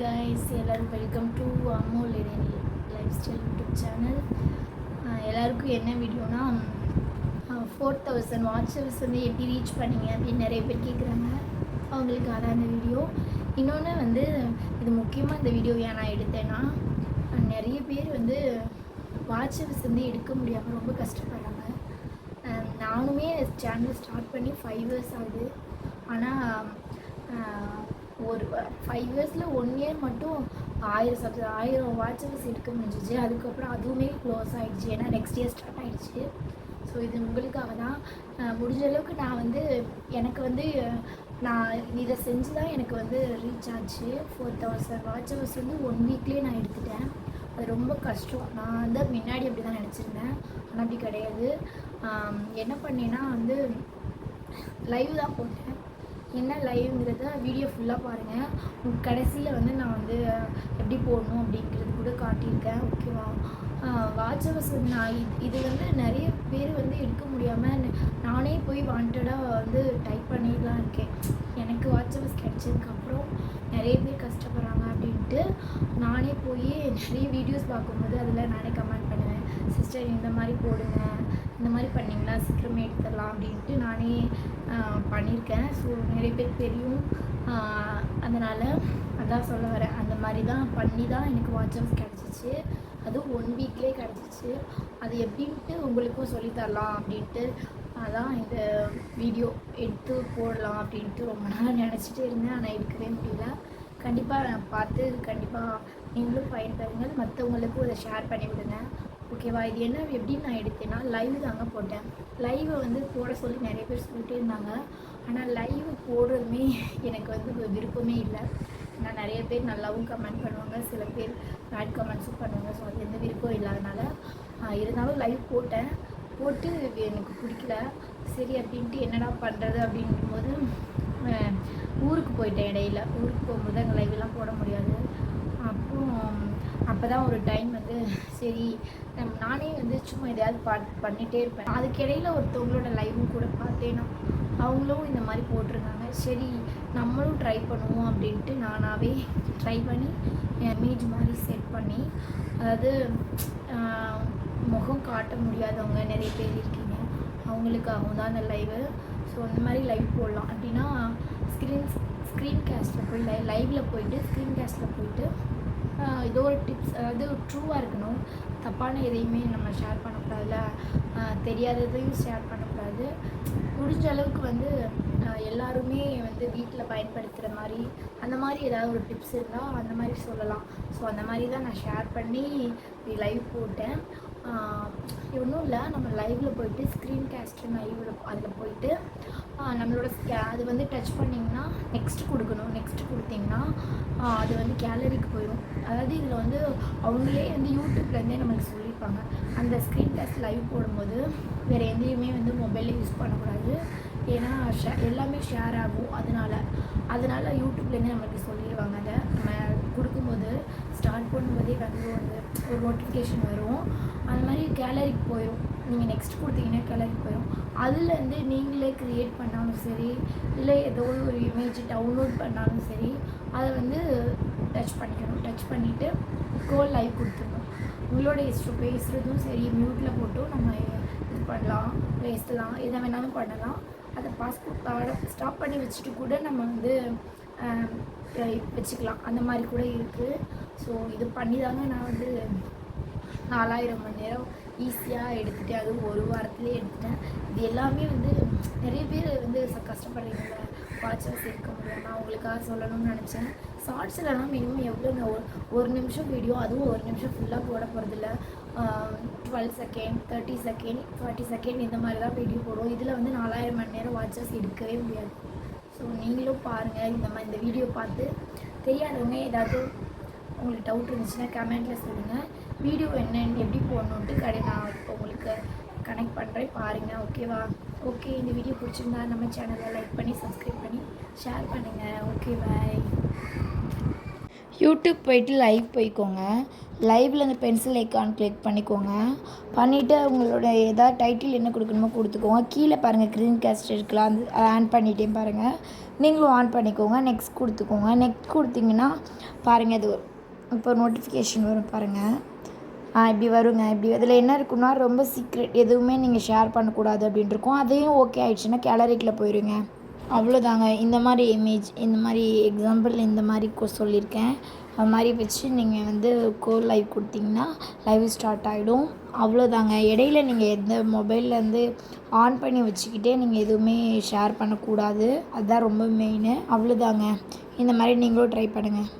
Guys எல்லோரும் welcome to Amol lifestyle YouTube channel எல்லாருக்கும் என்ன வீடியோனா ஃபோர் தௌசண்ட் வாட்சர்ஸ் வந்து எப்படி ரீச் பண்ணீங்க அப்படின்னு நிறைய பேர் கேட்குறாங்க அவங்களுக்கு அதான் அந்த வீடியோ இன்னொன்று வந்து இது முக்கியமாக இந்த வீடியோ ஏன் நான் எடுத்தேன்னா நிறைய பேர் வந்து வாட்சர்ஸ் வந்து எடுக்க முடியாமல் ரொம்ப கஷ்டப்படுறாங்க. நானுமே சேனல் ஸ்டார்ட் பண்ணி ஃபைவ் இயர்ஸ் ஆகுது. ஆனால் ஒரு ஃபைவ் இயர்ஸில் ஒன் இயர் மட்டும் ஆயிரம் சப்ஜெக்ட் ஆயிரம் வாட்சஸ் எடுக்க முடிஞ்சிச்சு அதுக்கப்புறம் அதுவுமே க்ளோஸ் ஆகிடுச்சு ஏன்னா நெக்ஸ்ட் இயர் ஸ்டார்ட் ஆகிடுச்சு ஸோ இது உங்களுக்காக தான். முடிஞ்ச அளவுக்கு நான் வந்து எனக்கு வந்து நான் இதை செஞ்சு தான் எனக்கு வந்து ரீச் ஆச்சு. ஃபோர் தௌசண்ட் வாட்சஸ் வந்து ஒன் வீக்லேயே நான் எடுத்துட்டேன். அது ரொம்ப கஷ்டம். நான் வந்து முன்னாடி அப்படி தான் நினச்சிருந்தேன். ஆனால் அப்படி கிடையாது. என்ன பண்ணேன்னா வந்து லைவ் தான் போட்டேன். என்ன லைவ்ங்கிறத வீடியோ ஃபுல்லாக பாருங்கள் கடைசியில் வந்து நான் வந்து எப்படி போடணும் அப்படிங்கிறது கூட காட்டியிருக்கேன். ஓகேவா வாட்சவர்ஸ் வந்து நான் இது இது வந்து நிறைய பேர் வந்து எடுக்க முடியாமல் நானே போய் வாண்டடாக வந்து டைப் பண்ணிடலாம் இருக்கேன். எனக்கு வாட்சவர்ஸ் கிடைச்சதுக்கப்புறம் நிறைய பேர் கஷ்டப்படுறாங்க அப்படின்ட்டு நானே போய் நிறைய வீடியோஸ் பார்க்கும்போது அதில் நானே கமெண்ட் பண்ணுவேன். சிஸ்டர் இந்த மாதிரி போடுங்க. சீக்கிரமே அப்படின்ட்டு நானே பண்ணியிருக்கேன் ஸோ நிறைய பேர் தெரியும். அதனால் அதான் சொல்ல வரேன். அந்த மாதிரி தான் பண்ணி தான் எனக்கு வாட்சப்ஸ் கிடச்சிச்சு. அதுவும் ஒன் வீக்லேயே கிடச்சிச்சு. அது எப்படின்ட்டு உங்களுக்கும் சொல்லித் தரலாம் அப்படின்ட்டு அதான் இந்த வீடியோ எடுத்து போடலாம் அப்படின்ட்டு ரொம்ப நாள் நினச்சிட்டே இருந்தேன். ஆனால் எடுக்கவே முடியல. கண்டிப்பாக நான் பார்த்து கண்டிப்பாக நீங்களும் பயன் தருங்கள் மற்றவங்களுக்கும் இதை ஷேர் பண்ணி விடுங்க ஓகேவா இது என்ன எப்படின்னு நான் எடுத்தேன்னா லைவ் தாங்க போட்டேன். லைவை வந்து போட சொல்லி நிறைய பேர் சொல்லிட்டே இருந்தாங்க. ஆனால் லைவ் போடுறதுமே எனக்கு வந்து விருப்பமே இல்லை. நான் நிறைய பேர் நல்லாவும் கமெண்ட் பண்ணுவாங்க. சில பேர் பேட் கமெண்ட்ஸும் பண்ணுவாங்க. ஸோ அது எந்த விருப்பம் இல்லாதனால இருந்தாலும் லைவ் போட்டேன். போட்டு எனக்கு பிடிக்கல. சரி அப்படின்ட்டு என்னடா பண்ணுறது அப்படிங்கும்போது போது ஊருக்கு போயிட்டேன் இடையில. ஊருக்கு போகும்போது அங்கே லைவ்லாம் போட முடியாது. அப்புறம் அப்போ தான் ஒரு டைம் வந்து சரி நம் நானே வந்து சும்மா எதையாவது பா பண்ணிகிட்டே இருப்பேன். அதுக்கிடையில் ஒருத்தவங்களோட லைவும் கூட பார்த்தேன்னா அவங்களும் இந்த மாதிரி போட்டிருந்தாங்க. சரி நம்மளும் ட்ரை பண்ணுவோம் அப்படின்ட்டு நானாகவே ட்ரை பண்ணி இமேஜ் மாதிரி செட் பண்ணி அதாவது முகம் காட்ட முடியாதவங்க நிறைய பேர் இருக்கீங்க. அவங்களுக்காகவும் தான் அந்த லைவு ஸோ அந்த மாதிரி லைவ் போடலாம். அப்படின்னா ஸ்க்ரீன் ஸ்க்ரீன் கேஸ்ட்டில் போய் லை லைவில் போயிட்டு ஸ்க்ரீன் கேஸ்ட்டில் போயிட்டு இதோ ஏதோ ஒரு டிப்ஸ் அதாவது ட்ரூவாக இருக்கணும். தப்பான எதையுமே நம்ம ஷேர் பண்ணக்கூடாதுல தெரியாததையும் ஷேர் பண்ணக்கூடாது. முடிஞ்ச அளவுக்கு வந்து எல்லாருமே வந்து வீட்டில் பயன்படுத்துகிற மாதிரி அந்த மாதிரி ஏதாவது ஒரு டிப்ஸ் இருந்தால் அந்த மாதிரி சொல்லலாம். ஸோ அந்த மாதிரி தான் நான் ஷேர் பண்ணி லைவ் போட்டேன். ஒன்றும் இல்லை. நம்ம லைவில் போயிட்டு ஸ்க்ரீன் கேஸ்ட்டு லைவில் அதில் போயிட்டு நம்மளோட ஸ்கே அது வந்து டச் பண்ணிங்கன்னா நெக்ஸ்ட் கொடுக்கணும். நெக்ஸ்ட் கொடுத்தீங்கன்னா அது வந்து கேலரிக்கு போயிடும் அதாவது இதில் வந்து அவங்களே வந்து யூடியூப்லேருந்தே நம்மளுக்கு சொல்லியிருப்பாங்க அந்த ஸ்க்ரீன் கேஸ்ட் லைவ் போடும்போது வேறு எந்தையுமே வந்து மொபைலில் யூஸ் பண்ணக்கூடாது. ஏன்னா ஷே எல்லாமே ஷேர் ஆகும். அதனால அதனால் யூடியூப்லேருந்து நம்மளுக்கு சொல்லிடுவாங்க. அதை நம்ம கொடுக்கும்போது ஸ்டார்ட் பண்ணும்போதே வந்து வந்து ஒரு நோட்டிஃபிகேஷன் வரும். அந்த மாதிரி கேலரிக்கு போயிடும் நீங்கள் நெக்ஸ்ட் கொடுத்தீங்கன்னா கேலரிக்கு போயிடும் அதுலேருந்து நீங்களே க்ரியேட் பண்ணாலும் சரி இல்லை ஏதோ ஒரு இமேஜ் டவுன்லோட் பண்ணாலும் சரி அதை வந்து டச் பண்ணிக்கணும். டச் பண்ணிவிட்டு கோல் லைவ் கொடுத்துடணும். உங்களோட இஷ்டம் பேசுகிறதும் சரி மியூட்டில் போட்டும் நம்ம இது பண்ணலாம் பேசலாம் எதை வேணாலும் பண்ணலாம். அதை பாஸ்போர்ட் ஸ்டாப் பண்ணி வச்சுட்டு கூட நம்ம வந்து வச்சுக்கலாம். அந்த மாதிரி கூட இருக்குது ஸோ இது பண்ணி தாங்க நான் வந்து நாலாயிரம் மணி நேரம் ஈஸியாக எடுத்துகிட்டேன் அதுவும் ஒரு வாரத்துலேயே எடுத்துட்டேன். இது எல்லாமே வந்து நிறைய பேர் வந்து ச- வாட்சஸ் வாட்சர்ஸ் இருக்க முடியும். நான் உங்களுக்காக சொல்லணும்னு நினச்சேன். ஷார்ட்ஸ்லலாம் மினிமம் எவ்வளோ ஒரு ஒரு நிமிஷம் வீடியோ அதுவும் ஒரு நிமிஷம் ஃபுல்லாக போட போகிறதில்ல twelve second thirty second forty second இந்த மாதிரி தான் வீடியோ போடுவோம். இதில் வந்து நாலாயிரம் மணி நேரம் வாட்சஸ் எடுக்கவே முடியாது. ஸோ நீங்களும் பாருங்கள் இந்த மாதிரி இந்த வீடியோ பார்த்து தெரியாதவங்க ஏதாவது உங்களுக்கு டவுட் இருந்துச்சுன்னா கமெண்ட்டில் சொல்லுங்கள் வீடியோ என்னன்னு எப்படி போடணுன்ட்டு கடை நான் இப்போ உங்களுக்கு கனெக்ட் பண்ணுறேன் பாருங்கள் ஓகேவா ஓகே இந்த வீடியோ பிடிச்சிருந்தா நம்ம சேனலை லைக் பண்ணி சப்ஸ்கிரைப் பண்ணி ஷேர் பண்ணுங்கள் ஓகே பாய் யூடியூப் போயிட்டு லைவ் போய்க்கோங்க. லைவில் அந்த பென்சில் ஐக்கான் கிளிக் பண்ணிக்கோங்க. பண்ணிவிட்டு உங்களோட ஏதாவது டைட்டில் என்ன கொடுக்கணுமோ கொடுத்துக்கோங்க. கீழே பாருங்கள் க்ரீன் கேஸ்ட் இருக்கலாம். அதை ஆன் பண்ணிட்டே பாருங்கள் நீங்களும் ஆன் பண்ணிக்கோங்க. நெக்ஸ்ட் கொடுத்துக்கோங்க. நெக்ஸ்ட் கொடுத்தீங்கன்னா பாருங்கள் இது இப்போ நோட்டிஃபிகேஷன் வரும் பாருங்கள் இப்படி வருங்க இப்படி இதில் என்ன இருக்குன்னா ரொம்ப சீக்ரெட் எதுவுமே நீங்கள் ஷேர் பண்ணக்கூடாது அப்படின்ட்டு இருக்கும் அதையும் ஓகே ஆயிடுச்சுன்னா கேலரிக்கில் போயிருங்க. அவ்வளோதாங்க இந்த மாதிரி இமேஜ் இந்த மாதிரி எக்ஸாம்பிள் இந்த மாதிரி கோ சொல்லியிருக்கேன். அது மாதிரி வச்சு நீங்கள் வந்து கோ லைவ் கொடுத்தீங்கன்னா லைவ் ஸ்டார்ட் ஆகிடும் அவ்வளோதாங்க இடையில நீங்கள் எந்த மொபைல்லேருந்து ஆன் பண்ணி வச்சுக்கிட்டே நீங்கள் எதுவுமே ஷேர் பண்ணக்கூடாது. அதுதான் ரொம்ப மெயினு அவ்வளோதாங்க இந்த மாதிரி நீங்களும் ட்ரை பண்ணுங்கள்